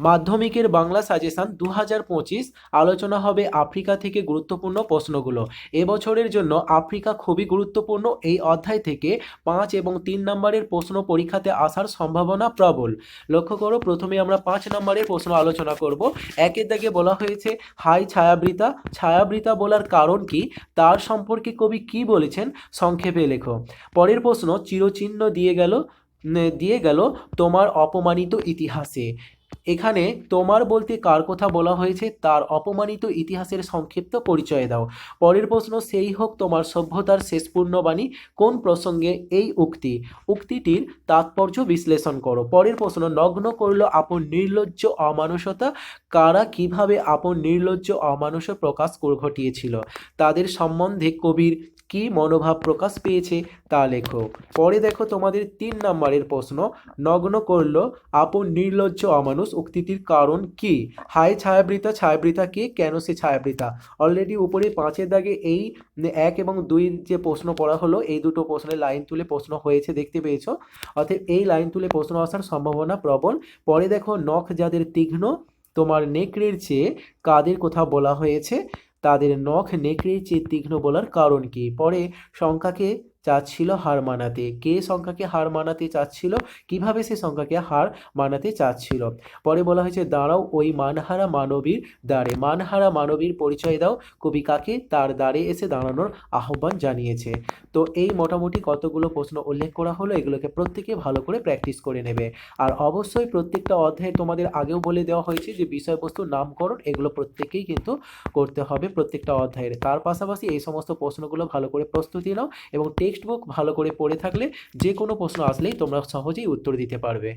মাধ্যমিকের বাংলা সাজেশন দু আলোচনা হবে আফ্রিকা থেকে গুরুত্বপূর্ণ প্রশ্নগুলো। এবছরের জন্য আফ্রিকা খুবই গুরুত্বপূর্ণ। এই অধ্যায় থেকে পাঁচ এবং তিন নম্বরের প্রশ্ন পরীক্ষাতে আসার সম্ভাবনা প্রবল। লক্ষ্য করো, প্রথমে আমরা পাঁচ নম্বরের প্রশ্ন আলোচনা করব। একের দাগে বলা হয়েছে, হাই ছায়াবৃতা। ছায়াবৃতা বলার কারণ কি? তার সম্পর্কে কবি কি বলেছেন? সংক্ষেপে লেখো। পরের প্রশ্ন, চিরচিহ্ন দিয়ে গেল দিয়ে গেল তোমার অপমানিত ইতিহাসে। এখানে তোমার বলতে কার কথা বলা হয়েছে? তার অপমানিত ইতিহাসের সংক্ষিপ্ত পরিচয় দাও। পরের প্রশ্ন, সেই হোক তোমার সভ্যতার শেষ পূর্ণবাণী কোন প্রসঙ্গে এই উক্তি? উক্তিটির তাৎপর্য বিশ্লেষণ করো। পরের প্রশ্ন, নগ্ন করল আপন নির্লজ্জ অমানুষতা? কারা কীভাবে আপন নির্লজ্জ অমানুষ প্রকাশ ঘটিয়েছিল? তাদের সম্বন্ধে কবির কি মনোভাব প্রকাশ পেয়েছে তা লেখো। পরে দেখো তোমাদের তিন নম্বরের প্রশ্ন। নগ্ন করল, আপন নির্লজ্জ অমানুষ উক্তিটির কারণ কি? হায় ছায়াবৃতা ছায়াবৃতা কে? কেন সে ছায়াবৃতা? অলরেডি উপরে পাঁচের দাগে এই এক এবং দুই যে প্রশ্ন পড়া হলো, এই দুটো প্রশ্নের লাইন তুলে প্রশ্ন হয়েছে, দেখতে পেয়েছ? অতএব এই লাইন তুলে প্রশ্ন আসার সম্ভাবনা প্রবল। পরে দেখো নখ যাদের তীক্ষ্ণ, তোমার নেকড়ের চেয়ে কাদের কথা বলা হয়েছে? তাদের নখ নেকড়ে চেয়ে তীক্ষ্ণ বলার কারণ কি? পরে সংখ্যাকে চাচ্ছিল হার মানাতে। কে সংখ্যাকে হার মানাতে চাচ্ছিল? কীভাবে সে সংখ্যাকে হার মানাতে চাচ্ছিল? পরে বলা হয়েছে, দাঁড়াও, ওই মানহারা মানবীর দ্বারে। মানহারা মানবীর পরিচয় দাও। কবি কাকে? তার দ্বারে এসে দাঁড়ানোর আহ্বান জানিয়েছে। তো এই মোটামুটি কতগুলো প্রশ্ন উল্লেখ করা হলো? এগুলোকে প্রত্যেকে ভালো করে প্র্যাকটিস করে নেবে। আর অবশ্যই প্রত্যেকটা অধ্যায়ে তোমাদের আগেও বলে দেওয়া হয়েছে যে বিষয়বস্তুর নামকরণ, এগুলো প্রত্যেকেই কিন্তু করতে হবে প্রত্যেকটা অধ্যায়ের। তার পাশাপাশি এই সমস্ত প্রশ্নগুলো ভালো করে প্রস্তুতি নাও এবং টেক্সট বুক ভালো করে পড়ে থাকলে যে কোনো প্রশ্ন আসলেই তোমরা সহজেই উত্তর দিতে পারবে।